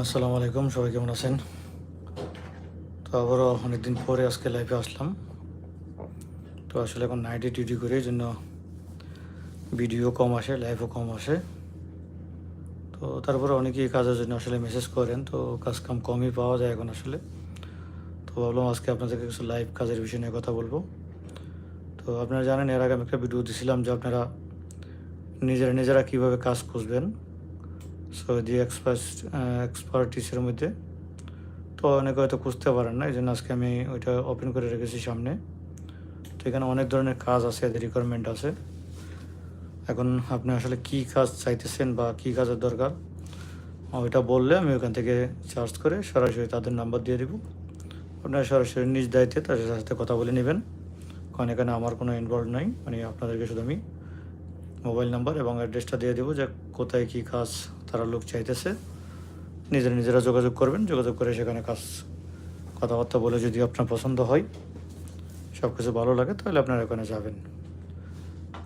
আসসালামু আলাইকুম, সবাই কেমন আছেন? তো আবারও অনেকদিন পরে আজকে লাইভে আসলাম। তো আসলে এখন নাইটে ডিউটি করে, এই জন্য ভিডিও কম আসে লাইভও কম আসে। তো তারপরে অনেকেই কাজের জন্য আসলে মেসেজ করেন, তো কাজ কাম কমই পাওয়া যায় এখন আসলে। তো ভাবলাম আজকে আপনাদেরকে কিছু লাইভ কাজের বিষয় নিয়ে কথা বলব। তো আপনারা জানেন, এর আগে আমি একটা ভিডিও দিছিলাম যে আপনারা নিজেরা নিজেরা কীভাবে কাজ খুঁজবেন। সৌদি এক্সপার্ট এক্সপার্টিসের মধ্যে। তো অনেকে হয়তো খুঁজতে পারেন না এই জন্য আজকে আমি ওইটা ওপেন করে রেখেছি সামনে। তো এখানে অনেক ধরনের কাজ আছে, এদের রিকোয়ারমেন্ট আছে। এখন আপনি আসলে কি কাজ চাইতেছেন বা কি কাজের দরকার, ওইটা বললে আমি ওখান থেকে চার্জ করে সরাসরি তাদের নাম্বার দিয়ে দিব। আপনারা সরাসরি নিজ দায়িত্বে তাদের সাথে কথা বলে নেবেন। কারণ এখানে আমার কোনো ইনভলভ নাই মানে আপনাদেরকে শুধু আমি মোবাইল নাম্বার এবং অ্যাড্রেসটা দিয়ে দেবো যে কোথায় কী কাজ তারা লোক চাইতেছে, নিজেরা নিজেরা যোগাযোগ করবেন, যোগাযোগ করে সেখানে কাজ, কথাবার্তা বলে যদি আপনার পছন্দ হয় সব কিছু ভালো লাগে, তাহলে আপনারা ওখানে যাবেন।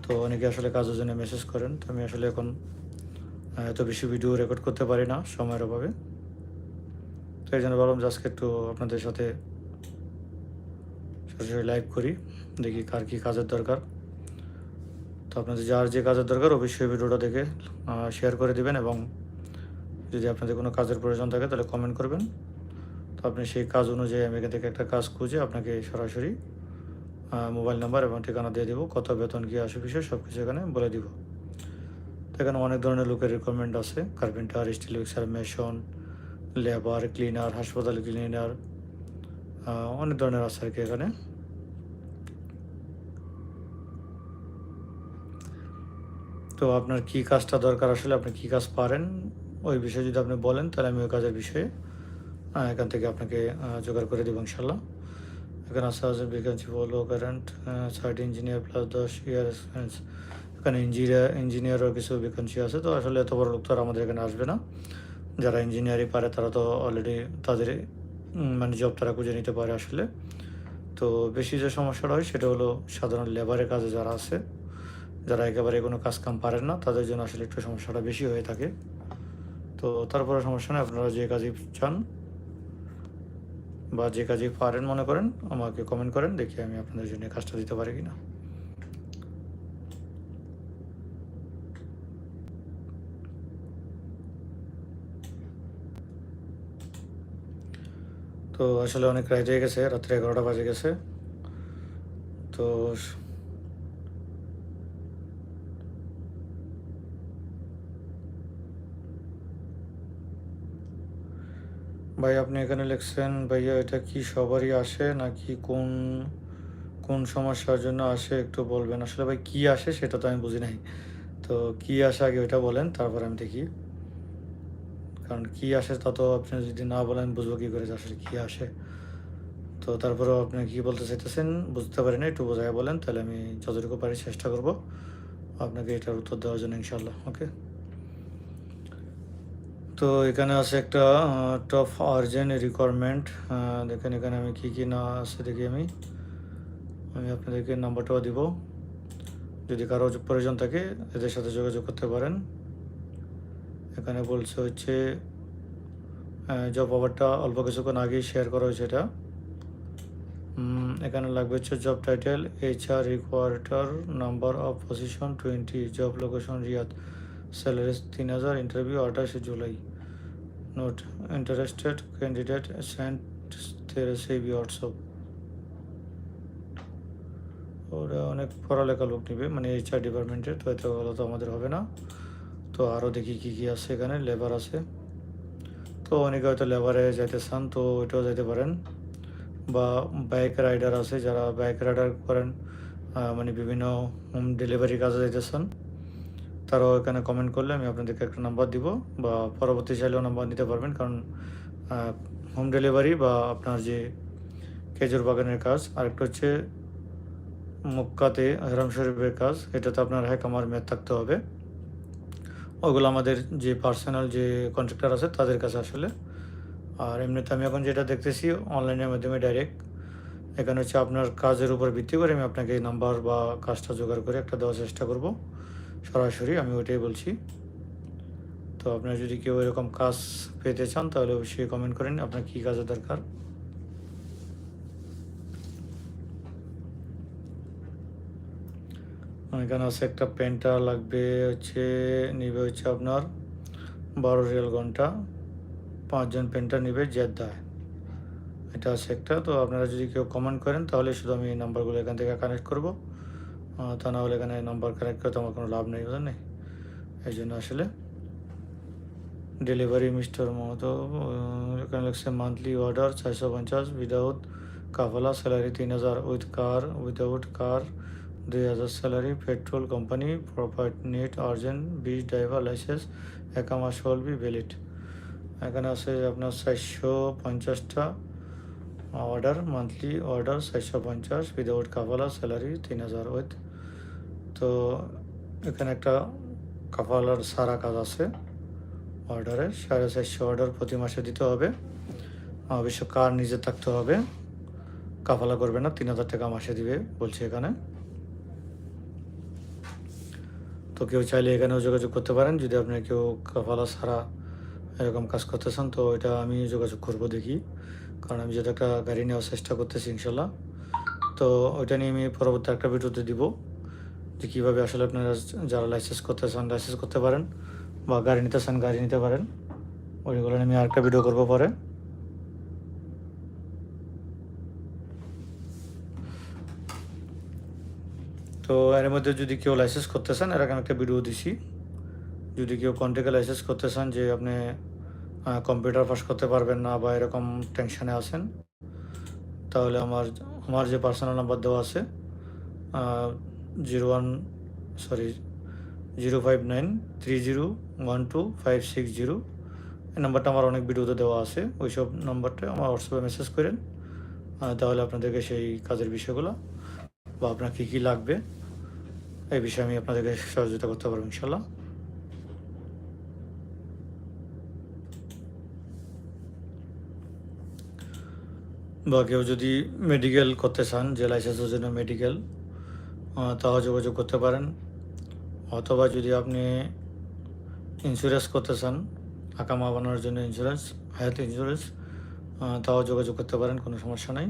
তো অনেকে আসলে কাজের জন্য মেসেজ করেন, তো আমি আসলে এখন এত বেশি ভিডিও রেকর্ড করতে পারি না সময়ের অভাবে। তো এই জন্য ভাবলাম যে আজকে একটু আপনাদের সাথে সরাসরি লাইভ করি, দেখি কার কী কাজের দরকার। আপনাদের যার যে কাজের দরকার অবশ্যই ভিডিওটা দেখে শেয়ার করে দিবেন এবং যদি আপনাদের কোনো কাজের প্রয়োজন থাকে তাহলে কমেন্ট করবেন। তো আপনি সেই কাজ অনুযায়ী আমি এখান থেকে একটা কাজ খুঁজে আপনাকে সরাসরি মোবাইল নাম্বার এবং ঠিকানা দিয়ে দেবো। কত বেতন, কী আসে বিষয় সব কিছু এখানে বলে দিব। তো এখানে অনেক ধরনের লোকের রিকোয়ারমেন্ট আছে। Carpenter steel mixer mason labour cleaner হাসপাতাল ক্লিনার অনেক ধরনের আছে আর কি এখানে। তো আপনার কি কাজটা দরকার আসলে আপনি কি কাজ পারেন, ওই বিষয়ে যদি আপনি বলেন, তাহলে আমি ওই কাজের বিষয়ে এখান থেকে আপনাকে জোগাড় করে দেবো ইনশাল্লাহ এখানে আসা আছে vacancy follow current site engineer plus দশ ইয়ার এক্সপিরিয়েন্স এখানে ইঞ্জিনিয়ার ইঞ্জিনিয়ারও কিছু ভ্যাকেন্সি আছে, তো আসলে এত বড় লোক তো আর আমাদের এখানে আসবে না। যারা ইঞ্জিনিয়ারই পারে, তারা তো অলরেডি তাদের মানে জব তারা খুঁজে নিতে পারে আসলে। তো বেশি যে সমস্যাটা হয়, সেটা হলো সাধারণ লেবারের কাজে যারা আছে যারা একেবারে কোনো কাজ কাম পারেন না, তাদের জন্য আসলে একটু সমস্যাটা বেশি হয়ে থাকে। তো তারপরে সমস্যা নেই, আপনারা যে কাজই চান বা যে কাজই পারেন মনে করেন, আমাকে কমেন্ট করেন, দেখি আমি আপনাদের জন্য কাজটা দিতে পারি কিনা। তো আসলে অনেক রাত হয়ে গেছে, রাত্রে এগারোটা বাজে গেছে। তো ভাই, আপনি এখানে লিখছেন, ভাইয়া, এটা কি সবারই আসে নাকি কোন কোন সমস্যার জন্য আসে? একটু বলবেন। আসলে ভাই, কি আসে সেটা তো আমি বুঝি নাই। তো কি আসে আগে ওইটা বলেন, তারপর আমি দেখি। কারণ কি আসে তা তো আপনি যদি না বলেন, বুঝব কী করে আসলে কি আসে। তো তারপরেও আপনি কি বলতে চাইতেছেন, বুঝতে পারি না, একটু বোঝায় বলেন, তাহলে আমি যতটুকু পারি চেষ্টা করব। আপনাকে এটার উত্তর দেওয়ার জন্য ইনশাল্লাহ ওকে? তো এখানে আছে একটা টপ আর্জেন্ট রিকোয়ারমেন্ট দেখেন এখানে আমি কি কি না আছে দেখি আমি। আমি আপনাদেরকে নাম্বারটাও দিব। যদি কারও প্রয়োজন থাকে, এদের সাথে যোগাযোগ করতে পারেন। এখানে বলছে হচ্ছে জব অফারটা অল্প কিছুক্ষণ আগেই শেয়ার করা হয়েছে এটা। এখানে লাগবে হচ্ছে job title H R recruiter number of position twenty job location Riyadh salary তিন হাজার ইন্টারভিউ, আঠাশে July. Note, interested candidate send their CV WhatsApp. ওরা অনেক পড়ালেখা লোক নেবে মানে এইচআর ডিপার্টমেন্টের, তো এত ভালো তো আমাদের হবে না। তো আরও দেখি কী কী আছে এখানে, লেবার আছে। তো অনেকে হয়তো লেবারে যাইতে চান, তো ওইটাও যাইতে পারেন। বা বাইক রাইডার আছে, যারা বাইক রাইডার করেন মানে বিভিন্ন হোম ডেলিভারি কাজে যাইতে চান। তারাও এখানে কমেন্ট করলে আমি আপনাদেরকে একটা নাম্বার দিব বা পরবর্তী চাইলেও নাম্বার নিতে পারবেন। কারণ হোম ডেলিভারি বা আপনার যে খেজুর বাগানের কাজ, আরেকটা হচ্ছে মক্কাতে হেরাম শরীফের কাজ, এটাতে আপনার হ্যাক আমার মেয়াদ থাকতে হবে। ওগুলো আমাদের যে পার্সোনাল যে কন্ট্রাক্টর আছে, তাদের কাছে আসলে। আর এমনিতে আমি এখন যেটা দেখতেছি অনলাইনের মাধ্যমে ডাইরেক্ট এখানে হচ্ছে আপনার কাজের উপর ভিত্তি করে আমি আপনাকে এই নাম্বার বা কাজটা জোগাড় করে একটা দেওয়ার চেষ্টা করব। সরাসরি আমি ওইটাই বলছি। তো আপনারা যদি কেউ এরকম কাজ পেতে চান, তাহলে অবশ্যই কমেন্ট করেন, আপনার কী কাজের দরকার। এখানে আছে একটা পেন্টার লাগবে হচ্ছে, নিবে হচ্ছে আপনার বারো রিয়াল ঘণ্টা। পাঁচজন পেন্টার নিবে জেদ্দায়। এটা আছে একটা, তো আপনারা যদি কেউ কমেন্ট করেন, তাহলে শুধু আমি এই নাম্বারগুলো এখান থেকে কানেক্ট করব। তা না হলে এখানে নাম্বার কানেক্ট করতে আমার কোনো লাভ নেই বুঝলেন নি? এই জন্য আসলে ডেলিভারি মিস্টার মতো এখানে লিখছে মান্থলি অর্ডার চারশো পঞ্চাশ উইদাউট কাফালা স্যালারি তিন হাজার উইথ কার উইদাউট কার দুই হাজার স্যালারি পেট্রোল কোম্পানি প্রপার্ট নেট আর্জেন্ট বিচ ড্রাইভার লাইসেন্স একা মাস হল বি ভ্যালিড এখানে আছে আপনার চারশো পঞ্চাশটা অর্ডার মান্থলি অর্ডার চারশো পঞ্চাশ উইদাউট কাফালা স্যালারি তিন হাজার উইথ তো এখানে একটা কাফালার সারা কাজ আছে অর্ডারে, সাড়ে চারশো অর্ডার প্রতি মাসে দিতে হবে। অবশ্য কার নিজে থাকতে হবে, কাফালা করবে না, তিন হাজার টাকা মাসে দিবে বলছে এখানে। তো কেউ চাইলে এখানেও যোগাযোগ করতে পারেন, যদি আপনি কেউ কাফালা ছাড়া এরকম কাজ করতে চান, তো এটা আমি যোগাযোগ করব দেখি। কারণ আমি যেটা একটা গাড়ি নেওয়ার চেষ্টা করতেছি ইনশাল্লাহ, তো ওইটা নিয়ে আমি পরবর্তী একটা ভিডিওতে দিব। যে কীভাবে আসলে আপনারা যারা লাইসেন্স করতে চান লাইসেন্স করতে পারেন বা গাড়ি নিতে চান গাড়ি নিতে পারেন, ওইগুলো আমি আরেকটা ভিডিও করব পরে। তো এর মধ্যে যদি কেউ লাইসেন্স করতে চান এরকম একটা ভিডিও দিছি। যদি কেউ কন্ট্যাক্টে লাইসেন্স করতে চান যে আপনি কম্পিউটার পাস করতে পারবেন না বা এরকম টেনশানে আছেন, তাহলে আমার আমার যে পার্সোনাল নাম্বার দেওয়া আছে zero one sorry zero five nine, three zero, one two five six zero. এই নাম্বারটা আমার অনেক ভিডিওতে দেওয়া আছে ওই সব নাম্বারটা আমার হোয়াটসঅ্যাপে মেসেজ করেন। তাহলে আপনাদেরকে সেই কাজের বিষয়গুলো বা আপনার কী কী লাগবে, এই বিষয়ে আমি আপনাদেরকে সহযোগিতা করতে পারব ইনশাল্লাহ বা কেউ যদি মেডিকেল করতে চান, যে লাইসেন্সের জন্য মেডিকেল তাও যোগাযোগ করতে পারেন। অথবা যদি আপনি ইন্স্যুরেন্স করতে চান আকামা বানানোর জন্য ইন্স্যুরেন্স হেলথ ইন্স্যুরেন্স তাও যোগাযোগ করতে পারেন, কোনো সমস্যা নাই।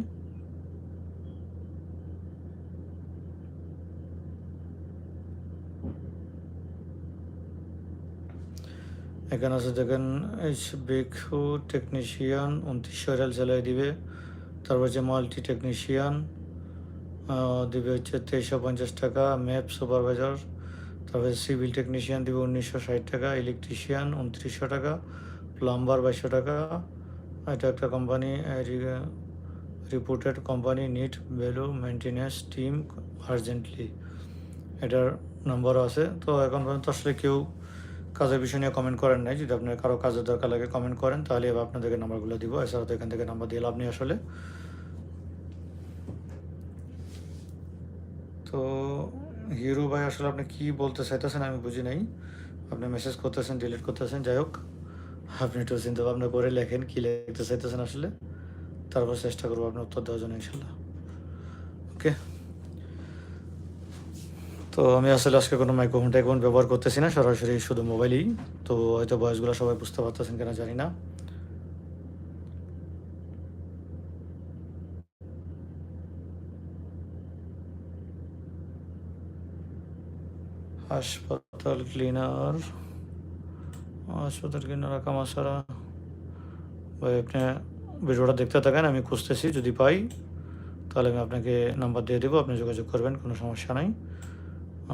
এখানে আছে দেখেন বেকু টেকনিশিয়ান উনত্রিশশো রিয়াল স্যালারি দিবে। তারপর হচ্ছে মাল্টি টেকনিশিয়ান দিবে হচ্ছে তেইশশো পঞ্চাশ টাকা ম্যাপ সুপারভাইজার, তারপরে সিভিল টেকনিশিয়ান দিবে উনিশশো ষাট টাকা, ইলেকট্রিশিয়ান উনত্রিশশো টাকা, প্লাম্বার বাইশশো টাকা। এটা একটা company reported company, need, value maintenance team, urgently. এটার নম্বরও আছে। তো এখন পর্যন্ত আসলে কেউ কাজের বিষয় নিয়ে কমেন্ট করেন নাই। যদি আপনার কারও কাজের দরকার লাগে কমেন্ট করেন, তাহলে আপনাদেরকে নাম্বারগুলো দিব। এছাড়া তো এখান থেকে নাম্বার দিয়ে লাভ নেই আসলে। তো হিরো ভাই আসলে আপনি কি বলতে চাইতেছেন আমি বুঝি নাই। আপনি মেসেজ করতেছেন ডিলিট করতেছেন, যাই হোক। আপনি একটু চিন্তা ভাবনা করে লেখেন, কি লিখতে চাইতেছেন আসলে। তারপর চেষ্টা করব আপনার উত্তর দেওয়ার জন্য, ইনশাল্লাহ। ওকে তো আমি আসলে আজকে কোনো মাইক্রোফোন টাইক্রোফোন ব্যবহার করতেছি না, সরাসরি শুধু মোবাইলেই তো হয়তো বয়সগুলো সবাই বুঝতে পারতেছেন কিনা জানি না। হাসপাতাল ক্লিনার হাসপাতাল ক্লিনার কামাসারা ভাই, আপনি ভিডিওটা দেখতে থাকেন, আমি খুঁজতেছি, যদি পাই, তাহলে আমি আপনাকে নাম্বার দিয়ে দেবো, আপনি যোগাযোগ করবেন, কোনো সমস্যা নাই।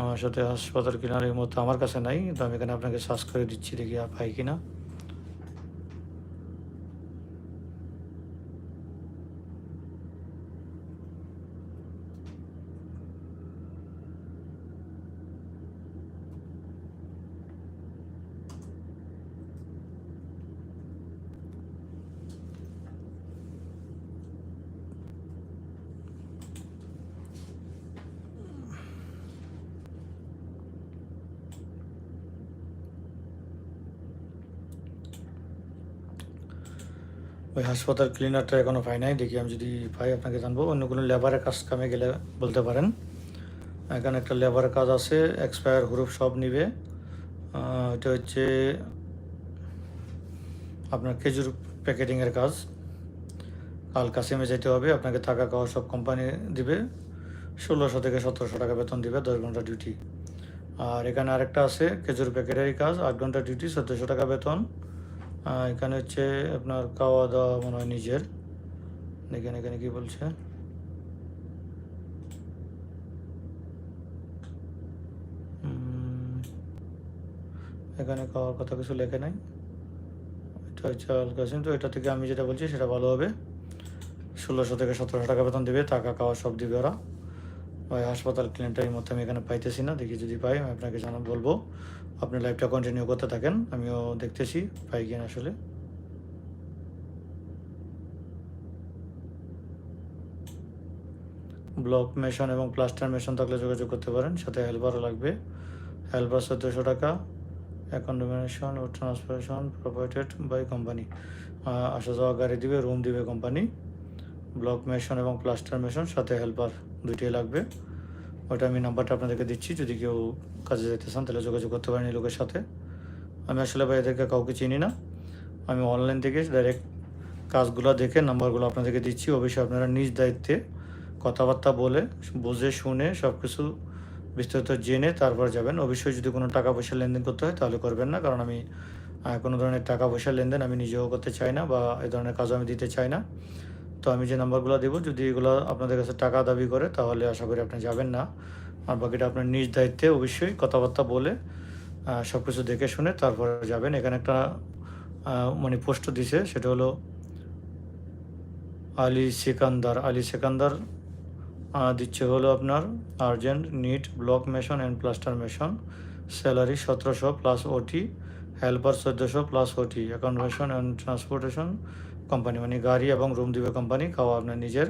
আমার সাথে হাসপাতাল কিনার এই মতো আমার কাছে নাই, তো আমি এখানে আপনাকে সার্চ করে দিচ্ছি, দেখি পাই কিনা। ওই হাসপাতাল ক্লিনারটা এখনও পাই নাই। দেখি আমি যদি পাই, আপনাকে জানব। অন্য কোনো লেবারের কাজ কামে গেলে বলতে পারেন। এখানে একটা লেবারের কাজ আছে এক্সপায়ার হুরুপ সব নিবে। এটা হচ্ছে আপনার খেজুর প্যাকেটিংয়ের কাজ। কাল কাসিমে যেতে হবে, আপনাকে থাকা খাওয়া সব কোম্পানি দিবে। ষোলোশো থেকে সতেরোশো টাকা বেতন দিবে, দশ ঘণ্টা ডিউটি আর এখানে আরেকটা আছে, খেজুর প্যাকেটেরই কাজ, আট ঘণ্টা ডিউটি চোদ্দোশো টাকা বেতন। এখানে হচ্ছে আপনার খাওয়া দাওয়া মনে হয় নিজের। দেখেন এখানে কি বলছে? এখানে খাওয়ার কথা কিছু লেখে নাই। এটা হচ্ছে আল কাসিম তো এটা থেকে আমি যেটা বলছি সেটা ভালো হবে। ষোলোশো থেকে সতেরোশো টাকা বেতন দেবে, টাকা খাওয়া সব দিবে ওরা। ওই হাসপাতাল ক্লিনিকটার মধ্যে আমি এখানে পাইতেছি না, দেখি যদি পাই আমি আপনাকে জানা, বলব। আপনি লাইফটা কন্টিনিউ করতে থাকেন, আমিও দেখতেছি, পাই কিনা আসলে। ব্লক মেশন এবং প্লাস্টার মেশন থাকলে যোগাযোগ করতে পারেন, সাথে হেল্পারও লাগবে। হেল্পার চোদ্দোশো টাকা। অ্যাকোমোডেশন ও ট্রান্সপোর্টেশন প্রোভাইডেড বাই কোম্পানি আসা যাওয়া গাড়ি দিবে রুম দিবে কোম্পানি ব্লক মেশন এবং প্লাস্টার মেশন সাথে হেল্পার দুইটাই লাগবে। ওটা আমি নাম্বারটা আপনাদেরকে দিচ্ছি, যদি কেউ কাজে যেতে চান, তাহলে যোগাযোগ করতে পারেন এই লোকের সাথে। আমি আসলে ভাই এদেরকে কাউকে চিনি না। আমি অনলাইন থেকে ডাইরেক্ট কাজগুলো দেখে নাম্বারগুলো আপনাদেরকে দিচ্ছি। অবশ্যই আপনারা নিজ দায়িত্বে কথাবার্তা বলে, বুঝে, শুনে সব কিছু বিস্তারিত জেনে তারপর যাবেন। অবশ্যই যদি কোনো টাকা পয়সা লেনদেন করতে হয়, তাহলে করবেন না। কারণ আমি কোনো ধরনের টাকা পয়সা লেনদেন আমি নিজেও করতে চাই না বা এ ধরনের কাজও আমি দিতে চাই না। তো আমি যে নাম্বারগুলো দেবো, যদি এগুলো আপনাদের কাছে টাকা দাবি করে, তাহলে আশা করি আপনি যাবেন না। আর বাকিটা আপনার নিজ দায়িত্বে অবশ্যই কথাবার্তা বলে সব কিছু দেখে শুনে তারপরে যাবেন। এখানে একটা মানে পোস্ট দিছে, সেটা হলো আলী সেকান্দার। আলী সেকান্দার দিচ্ছে হলো আপনার urgent need block mason and plaster mason salary সতেরোশো প্লাস ওটি হেল্পার চোদ্দোশো plus OT accommodation and transportation company মানে গাড়ি এবং রুম দিবে কোম্পানি খাওয়া আপনার নিজের।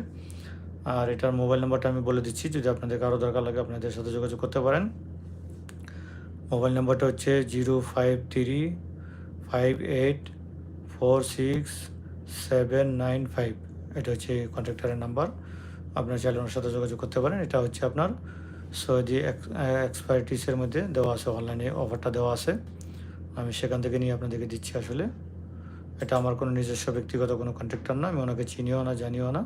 আর এটার মোবাইল নাম্বারটা আমি বলে দিচ্ছি, যদি আপনাদের কারও দরকার লাগে আপনাদের সাথে যোগাযোগ করতে পারেন। মোবাইল নাম্বারটা হচ্ছে zero five three five eight four six seven nine five. এটা হচ্ছে কন্ট্রাক্টরের নাম্বার। আপনার চাইলে ওনার সাথে যোগাযোগ করতে পারেন। এটা হচ্ছে আপনার সৌদি এক্সপার্টিসের মধ্যে দেওয়া আছে অনলাইনে অফারটা দেওয়া আছে। আমি সেখান থেকে নিয়ে আপনাদেরকে দিচ্ছি আসলে। এটা আমার কোনো নিজস্ব ব্যক্তিগত কোনো কন্ট্রাক্টর না আমি ওনাকে চিনিও না জানিও না।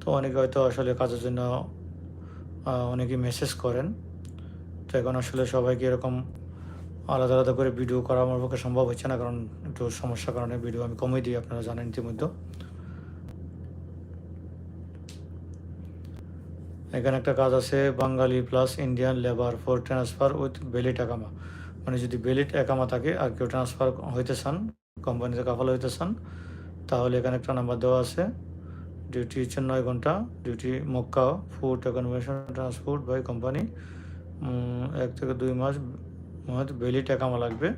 তো অনেকে হয়তো আসলে কাজের জন্য আহ, অনেকেই মেসেজ করেন। তো এখন আসলে সবাইকে এরকম আলাদা আলাদা করে ভিডিও করা আমার পক্ষে সম্ভব হচ্ছে না কারণ একটু সমস্যার কারণে ভিডিও আমি কমই দিই আপনারা জানেন ইতিমধ্যে। এখানে একটা কাজ আছে Bengali plus Indian labour for transfer with bellied একামা। মানে যদি বেলিট একামা থাকে আর কেউ ট্রান্সফার হইতে চান কোম্পানিতে কাফাল হইতে চান তাহলে এখানে একটা নাম্বার দেওয়া আছে। ডিউটি হচ্ছে নয় ঘণ্টা। Duty Mecca food accommodation transport by company এক থেকে দুই মাস হয়তো টাকা আমার লাগবে।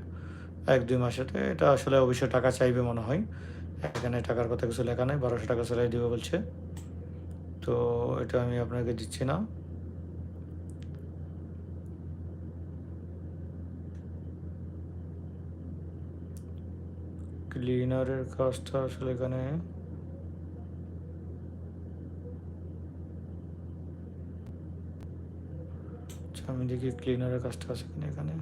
এক, দুই মাসেতে এটা আসলে অবশ্যই টাকা চাইবে মনে হয়। এখানে টাকার কথা কিছু লেখা নেই, বারোশো টাকা সেলাই দিবে বলছে। তো এটা আমি আপনাকে দিচ্ছি না। ক্লিনারের কাজটা আসলে এখানে আচ্ছা আমি দেখি ক্লিনারের কাজটা আছে কিনা এখানে।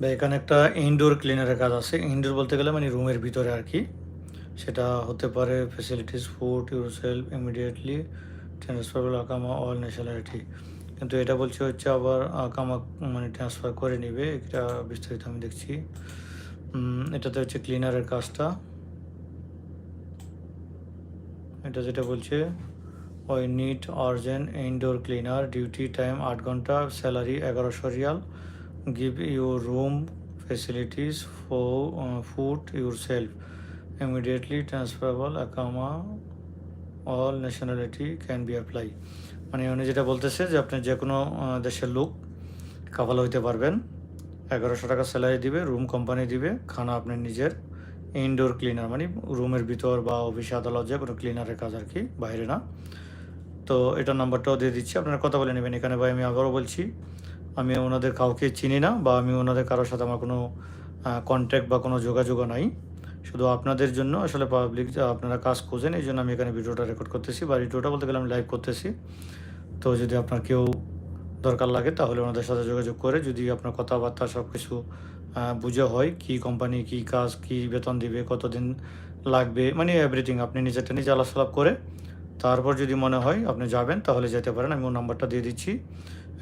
বা এখানে একটা ইনডোর ক্লিনারের কাজ আছে। ইনডোর বলতে গেলে মানে রুমের ভিতরে আর কি। সেটা হতে পারে facilities food yourself immediately transferable আকামা অল ন্যাশনালিটি কিন্তু এটা বলছে হচ্ছে আবার আকামা মানে ট্রান্সফার করে নিবে, এটা বিস্তারিত আমি দেখছি। এটাতে হচ্ছে ক্লিনারের কাজটা। এটা যেটা বলছে, ওই need urgent indoor cleaner duty time আট ঘণ্টা স্যালারি এগারোশো riyal. Give your room facilities for uh, food yourself. Immediately transferable akama all nationality can be apply মানে উনি যেটা বলতেছে যে আপনি যে কোনো দেশের লোক কাপাল হইতে পারবেন। এগারোশো টাকা স্যালারি দিবে রুম কোম্পানি দিবে খানা আপনি নিজের ইনডোর ক্লিনার মানে রুমের ভিতর বা অফিসে আদালত যে কোনো ক্লিনারের কাজ আর কি বাইরে না। তো এটার নাম্বারটাও দিয়ে দিচ্ছি আপনারা কথা বলে নেবেন। এখানে ভাই আমি আবারও বলছি আমি ওনাদের কাউকে চিনি না বা আমি ওনাদের কারোর সাথে আমার কোনো কন্ট্যাক্ট বা কোনো যোগাযোগও নাই। শুধু আপনাদের জন্য আসলে পাবলিক আপনারা কাজ খোঁজেন, এই জন্য আমি এখানে ভিডিওটা রেকর্ড করতেছি বা ভিডিওটা বলতে গেলে আমি লাইভ করতেছি। তো যদি আপনার কেউ দরকার লাগে তাহলে ওনাদের সাথে যোগাযোগ করে, যদি আপনার কথাবার্তা সব কিছু বুঝে হয় কি কোম্পানি কি কাজ, কি বেতন দিবে, কতদিন লাগবে মানে এভরিথিং আপনি নিজেরটা নিজে আলাপ করে তারপর যদি মনে হয় আপনি যাবেন, তাহলে যেতে পারেন। আমি ওর নাম্বারটা দিয়ে দিচ্ছি।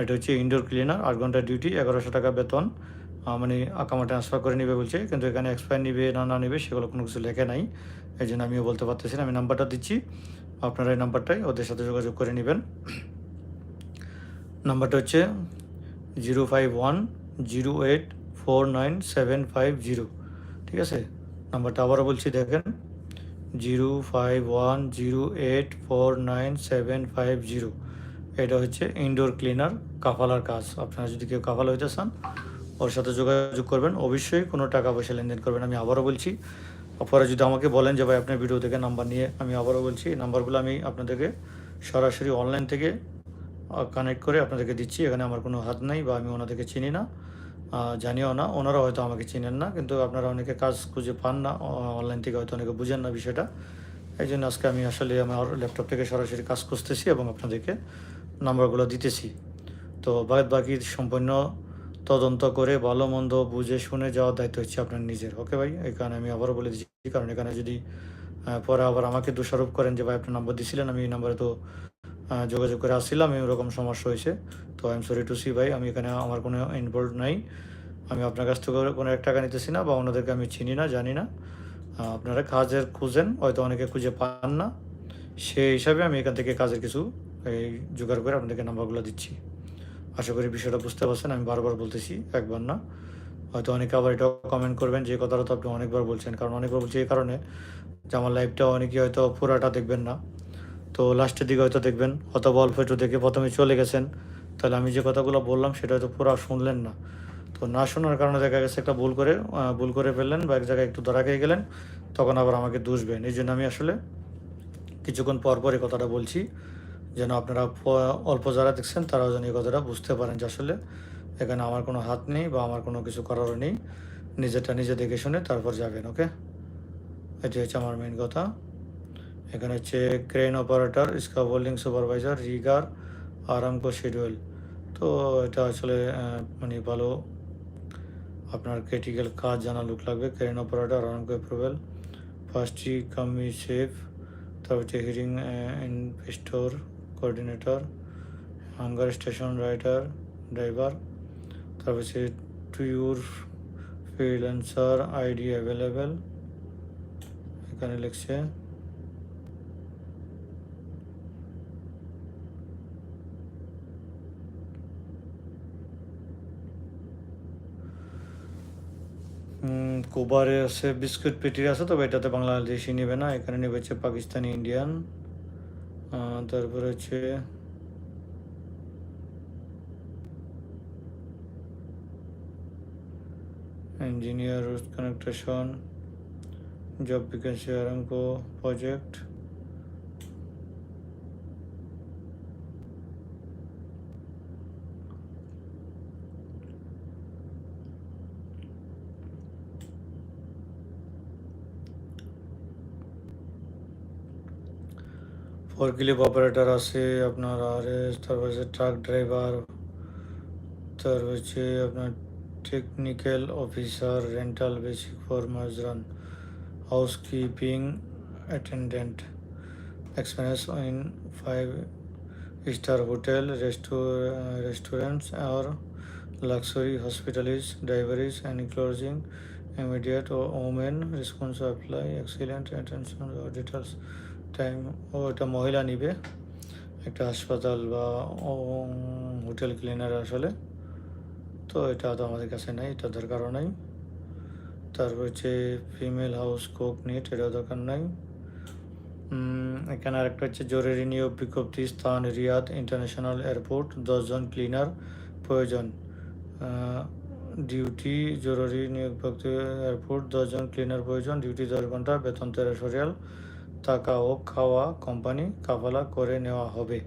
এটা হচ্ছে ইনডোর ক্লিনার আট ঘণ্টা ডিউটি এগারোশো টাকা বেতন। মানে আকামা ট্রান্সফার করে নিবে বলছে, কিন্তু এখানে এক্সপায়ার নিবে না না নিবে, সেগুলো কোনো কিছু লেখে নাই। এই জন্য আমিও বলতে পারতেছি না। আমি নাম্বারটা দিচ্ছি। আপনারা এই নাম্বারটাই ওদের সাথে যোগাযোগ করে নেবেন। নাম্বারটা হচ্ছে zero five one zero eight four nine seven five zero. ঠিক আছে? নাম্বারটা আবারও বলছি, দেখেন। Zero five one zero eight four nine seven five zero. এটা হচ্ছে ইনডোর ক্লিনার কাফালার কাজ। আপনারা যদি কেউ কাফালা হইতে চান, ওর সাথে যোগাযোগ করবেন। অবশ্যই কোনো টাকা পয়সা লেনদেন করবেন, আমি আবারও বলছি। পরে যদি আমাকে বলেন যে, ভাই আপনার ভিডিও থেকে নাম্বার নিয়ে, আমি আবারও বলছি। নাম্বারগুলো আমি আপনাদেরকে সরাসরি অনলাইন থেকে কানেক্ট করে আপনাদেরকে দিচ্ছি। এখানে আমার কোনো হাত নাই বা আমি ওনাদেরকে চিনি না। জানিও না, ওনারা হয়তো আমাকে চিনেন না, কিন্তু আপনারা অনেকে কাজ খুঁজে পান না অনলাইন থেকে হয়তো অনেকে বুঝেন না বিষয়টা। এই জন্য আজকে আমি আসলে আমার ল্যাপটপ থেকে সরাসরি কাজ খুঁজতেছি এবং আপনাদেরকে নাম্বারগুলো দিতেছি। তো বাদ বাকি সম্পূর্ণ তদন্ত করে ভালো মন্দ বুঝে শুনে যাওয়ার দায়িত্ব হচ্ছে আপনার নিজের ওকে ভাই? কারণে আমি আবারও বলে দিচ্ছি, কারণ এখানে যদি পরে আবার আমাকে দোষারোপ করেন যে, ভাই আপনার নাম্বার দিছিলেন, আমি এই নাম্বারে তো যোগাযোগ করে আসছিলাম এরকম সমস্যা হয়েছে। তো I am sorry to see ভাই, আমি এখানে আমার কোনো ইনভলভ নাই। আমি আপনার কাছ থেকে কোনো এক টাকা নিতেছি না বা ওনাদেরকে আমি চিনি না, জানি না। আপনারা কাজের খুঁজেন, হয়তো অনেকে খুঁজে পান না। সেই হিসাবে আমি এখান থেকে কাজের কিছু, এই, জোগাড় করে আপনাদেরকে নাম্বারগুলো দিচ্ছি। আশা করি বিষয়টা বুঝতে পারছেন, আমি বারবার বলতেছি, একবার না। হয়তো অনেকে আবার এটাও কমেন্ট করবেন যে কথাটা তো আপনি অনেকবার বলছেন। কারণ অনেকবার বলছি এই কারণে যে, আমার লাইফটা অনেকে হয়তো পুরাটা দেখবেন না। তো লাস্টের দিকে হয়তো দেখবেন অথবা অল্প একটু দেখে প্রথমে চলে গেছেন, তাহলে আমি যে কথাগুলো বললাম সেটা হয়তো পুরো শুনলেন না। তো না শোনার কারণে দেখা গেছে একটা ভুল করে ভুল করে ফেললেন বা এক জায়গায় একটু ধরা খেয়ে গেলেন, তখন আবার আমাকে দুষবেন এই জন্য আমি আসলে কিছুক্ষণ পর পর এই কথাটা বলছি, যেন আপনারা অল্প যারা দেখছেন তারাও যেন এই কথাটা বুঝতে পারেন যে আসলে এখানে আমার কোনো হাত নেই বা আমার কোনো কিছু করারও নেই। নিজেরটা নিজে দেখে শুনে তারপর যাবেন ওকে এটি হচ্ছে আমার মেন কথা। এখানে হচ্ছে crane operator scaffolding supervisor rigger Aramco schedule তো এটা আসলে মানে ভালো আপনার ক্রিটিক্যাল কাজ জানা লোক লাগবে। Crane operator Aramco approval firstly কামি সেফ তারপর হচ্ছে hiring investor coordinator hangar station rider driver তারপর হচ্ছে টুর ফ্রিল্যান্সার আইডি অ্যাভেলেবেল এখানে লিখছে। কোবারে আছে, বিস্কুট পেটির আছে, তবে এটাতে বাংলাদেশি নেবে না, এখানে নেবে হচ্ছে পাকিস্তানি ইন্ডিয়ান। তারপর হচ্ছে engineer কানেকটেশন job vacancy Aramco project forklift operator আছে, আপনার আর এস তারপর হচ্ছে ট্রাক ড্রাইভার তারপর হচ্ছে আপনার technical officer, rental basic for মাজরান housekeeping attendant, experience in five star hotel restaurants, R luxury and closing immediate or women response apply excellent attention or details time ও একটা মহিলা নিবে, একটা হাসপাতাল বা হোটেল ক্লিনার আসলে। তো এটা তো আমাদের কাছে নাই, এটা দরকারও নাই। তারপর হচ্ছে ফিমেল হাউস কোক নিট এটাও দরকার নাই। এখানে আরেকটা হচ্ছে জরুরি নিয়োগ বিজ্ঞপ্তি, স্থান, রিয়াদ ইন্টারন্যাশনাল এয়ারপোর্ট দশজন ক্লিনার প্রয়োজন। ডিউটি জরুরি নিয়োগ এয়ারপোর্ট দশজন ক্লিনার প্রয়োজন। ডিউটি দশ ঘণ্টা, বেতন তেরোশো রিয়াল টাকা ও খাওয়া কোম্পানি কাফালা করে নেওয়া হবে।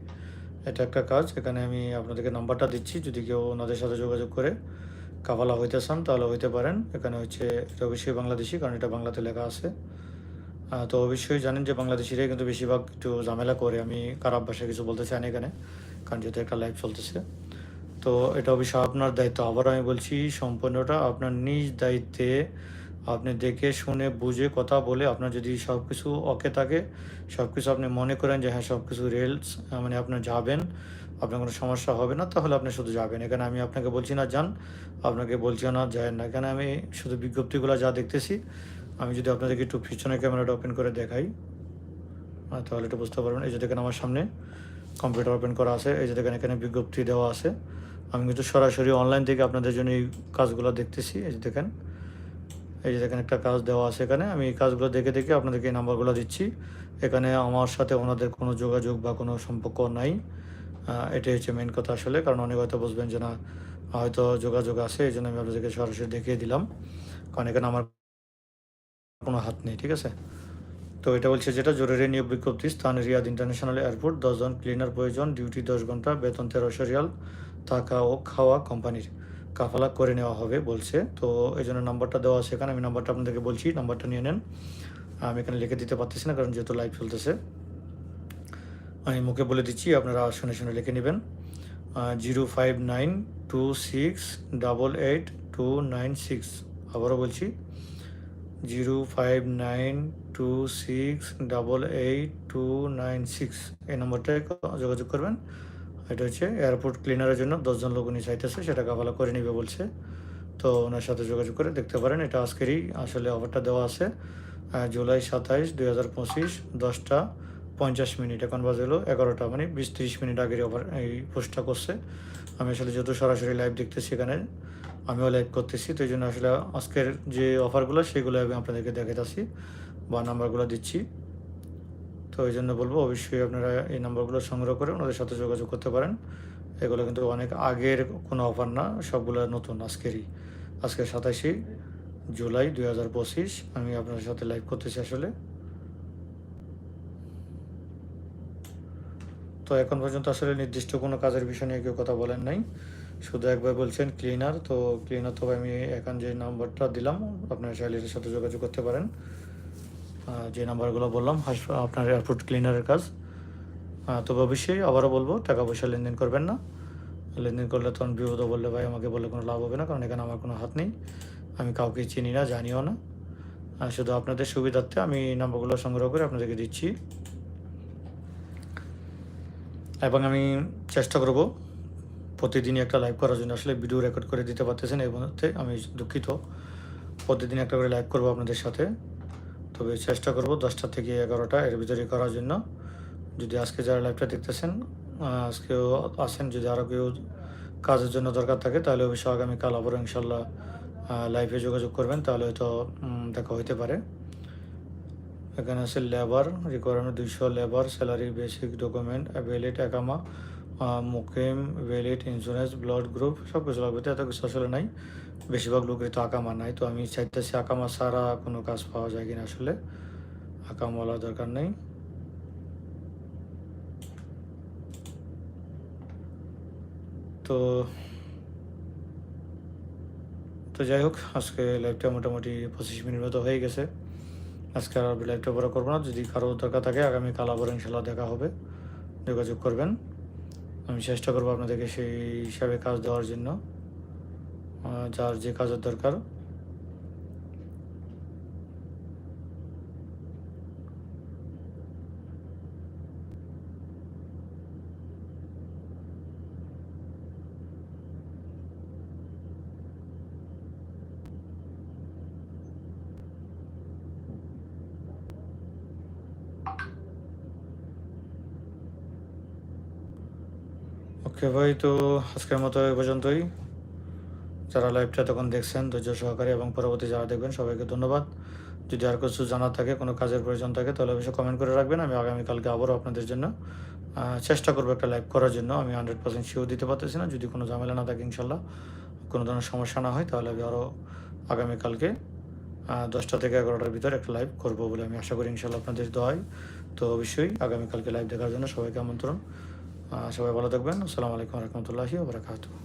এটা একটা কাজ, এখানে আমি আপনাদেরকে নাম্বারটা দিচ্ছি। যদি কেউ ওনাদের সাথে যোগাযোগ করে কাফালা হইতে চান, তাহলে হইতে পারেন। এখানে হচ্ছে এটা অবশ্যই বাংলাদেশি, কারণ এটা বাংলাতে লেখা আছে। তো অবশ্যই জানেন যে বাংলাদেশিরাই কিন্তু বেশিরভাগ একটু ঝামেলা করে। আমি খারাপ ভাষায় কিছু বলতে চাই না এখানে, কারণ যেহেতু একটা লাইভ চলতেছে। তো এটা অবশ্যই আপনার দায়িত্ব। আবার আমি বলছি, সম্পূর্ণটা আপনার নিজ দায়িত্বে আপনি দেখে শুনে, বুঝে কথা বলে আপনার যদি সব কিছু ওকে থাকে সব কিছু আপনি মনে করেন যে হ্যাঁ সব কিছু রেলস মানে আপনার যাবেন, আপনার কোনো সমস্যা হবে না, তাহলে আপনি শুধু যাবেন। এখানে আমি আপনাকে বলছি না, যান। আপনাকে বলছি না যায় না। এখানে আমি শুধু বিজ্ঞপ্তিগুলো যা দেখতেছি, আমি যদি আপনাদেরকে একটু পিছনে ক্যামেরাটা ওপেন করে দেখাই তাহলে একটু বুঝতে পারবেন। এই যে দেখেন আমার সামনে কম্পিউটার ওপেন করা আছে, এই যে দেখেন এখানে বিজ্ঞপ্তি দেওয়া আছে। আমি কিন্তু সরাসরি অনলাইন থেকে আপনাদের জন্য এই কাজগুলো দেখতেছি। এই যে দেখেন এই যে দেখেন একটা কাজ দেওয়া আছে এখানে। আমি এই কাজগুলো দেখে দেখে আপনাদেরকে এই নাম্বারগুলো দিচ্ছি। এখানে আমার সাথে ওনাদের কোনো যোগাযোগ বা কোনো সম্পর্ক নাই। এটাই হচ্ছে মেন কথা আসলে। কারণ অনেক হয়তো বুঝবেন যে না, হয়তো যোগাযোগ আছে, এই জন্য আমি আপনাদেরকে সরাসরি দেখিয়ে দিলাম। কারণ এখানে আমার কোনো হাত নেই, ঠিক আছে? তো এটা বলছে যেটা, জরুরি নিয়োগ বিজ্ঞপ্তি, স্থান রিয়াদ ইন্টারন্যাশনাল এয়ারপোর্ট, দশজন ক্লিনার প্রয়োজন, ডিউটি দশ ঘণ্টা, বেতন তেরোশো রিয়াল, থাকা ও খাওয়া কোম্পানির। কাফালা করে নেওয়া হবে বলছে। তো এই জন্য নাম্বারটা দেওয়া আছে এখানে। আমি নাম্বারটা আপনাদেরকে বলছি, নাম্বারটা নিয়ে নেন। আমি এখানে লিখে দিতে পারতেছি না, কারণ যেহেতু লাইভ চলতেছে। আমি মুখে বলে দিচ্ছি, আপনারা শুনে শুনে লিখে নেবেন। Zero five nine two six double eight two nine six. আবারও বলছি, zero five nine two six double eight two nine six. এই নম্বরটায় যোগাযোগ করবেন। এটা হচ্ছে এয়ারপোর্ট ক্লিনারের জন্য দশজন লোক উনি চাইতেছে, সেটা কাফালা করে নিবে বলছে। তো ওনার সাথে যোগাযোগ করে দেখতে পারেন, এটা আজকেরই আসলে অফারটা দেওয়া আছে। জুলাই সাতাইশ, দুই হাজার পঁচিশ, দশটা পঞ্চাশ মিনিট। এখন বাজে হলো এগারোটা মানে বিশ তিরিশ মিনিট আগের অফার এই পোস্টটা করছে। আমি আসলে যেহেতু সরাসরি লাইভ দেখতেছি এখানে, আমিও লাইভ করতেছি, তো এই জন্য আসলে আজকের যে অফারগুলো সেগুলো আমি আপনাদেরকে দেখাতেছি বা নাম্বারগুলো দিচ্ছি। তো ওই জন্য বলব, অবশ্যই আপনারা এই নাম্বারগুলো সংগ্রহ করে ওনাদের সাথে যোগাযোগ করতে পারেন। এগুলো কিন্তু অনেক আগের কোনো অফার না, সবগুলো নতুন আজকেরই। আজকে সাতাশে জুলাই দুই হাজার পঁচিশ, আমি আপনাদের সাথে লাইভ করতেছি আসলে। তো এখন পর্যন্ত আসলে নির্দিষ্ট কোনো কাজের বিষয় নিয়ে কেউ কথা বলেন নাই। শুধু একবার বলছেন ক্লিনার, তো ক্লিনার তো আমি এখন যে নাম্বারটা দিলাম, আপনার চাইলে সাথে যোগাযোগ করতে পারেন। যে নাম্বারগুলো বললাম আপনার এয়ারপোর্ট ক্লিনারের কাজ। তবে অবশ্যই আবারও বলব টাকা পয়সা লেনদেন করবেন না। লেনদেন করলে তখন বিপদ বললে ভাই আমাকে বললে কোনো লাভ হবে না, কারণ এখানে আমার কোনো হাত নেই। আমি কাউকে চিনি না, জানিও না। শুধু আপনাদের সুবিধার্থে আমি নাম্বারগুলো সংগ্রহ করে আপনাদেরকে দিচ্ছি। এবং আমি চেষ্টা করব প্রতিদিনই একটা লাইভ করার জন্য। আসলে ভিডিও রেকর্ড করে দিতে পারতেছেন এই মধ্যে আমি দুঃখিত। প্রতিদিন একটা করে লাইভ করব আপনাদের সাথে। তবে চেষ্টা করব দশটা থেকে এগারোটা এর ভিতরে করার জন্য। যদি আজকে যারা লাইভটা দেখতেছেন, আজকেও আসেন যদি আরও কেউ কাজের জন্য দরকার থাকে, তাহলে অবশ্যই আগামীকাল আবারও ইনশাল্লাহ লাইভে যোগাযোগ করবেন, তাহলে হয়তো দেখা হইতে পারে। এখানে আছে লেবার রিকোয়ারমেন্ট দুইশো labour salary basic document valid একামা মুকিম ভ্যালিড ইন্স্যুরেন্স ব্লাড গ্রুপ সব কিছু লাগবে এত কিছু আসলে নাই। বেশিরভাগ লোকের তো আকামা নাই, তো আমি চাইতেছি আকামা ছাড়া কোনো কাজ পাওয়া যায় কিনা আসলে। আকামওয়ালা দরকার নেই। তো তো যাই হোক, আজকে লাইভটা মোটামুটি পঁচিশ মিনিট মতো হয়ে গেছে। আজকে আর লাইভটা বড় করব না, যদি কারও দরকার থাকে আগামীকাল আবার ইনশাল্লাহ দেখা হবে, যোগাযোগ করবেন। আমি চেষ্টা করব আপনাদেরকে সেই হিসাবে কাজ দেওয়ার জন্য। যার যে কাজের দরকার। ওকে ভাই তো আজকের মতো এই পর্যন্তই। যারা লাইভটা তখন দেখছেন, ধৈর্য সহকারে এবং পরবর্তী যারা দেখবেন, সবাইকে ধন্যবাদ। যদি আর কিছু জানার থাকে, কোনো কাজের প্রয়োজন থাকে, তাহলে অবশ্যই কমেন্ট করে রাখবেন। আমি আগামীকালকে আবারও আপনাদের জন্য চেষ্টা করব একটা লাইভ করার জন্য। আমি হান্ড্রেড পার্সেন্ট শিওর দিতে পারতেছি না। যদি কোনো ঝামেলা না থাকে, ইনশাল্লাহ, কোনো ধরনের সমস্যা না হয়, তাহলে আমি আরও আগামীকালকে দশটা থেকে এগারোটার ভিতরে একটা লাইভ করব বলে আমি আশা করি ইনশাল্লাহ আপনাদের দোয়াই তো অবশ্যই আগামীকালকে লাইভ দেখার জন্য সবাইকে আমন্ত্রণ। সবাই ভালো থাকবেন। আসসালামু আলাইকুম রহমতুল্লাহি ওবরাকাতু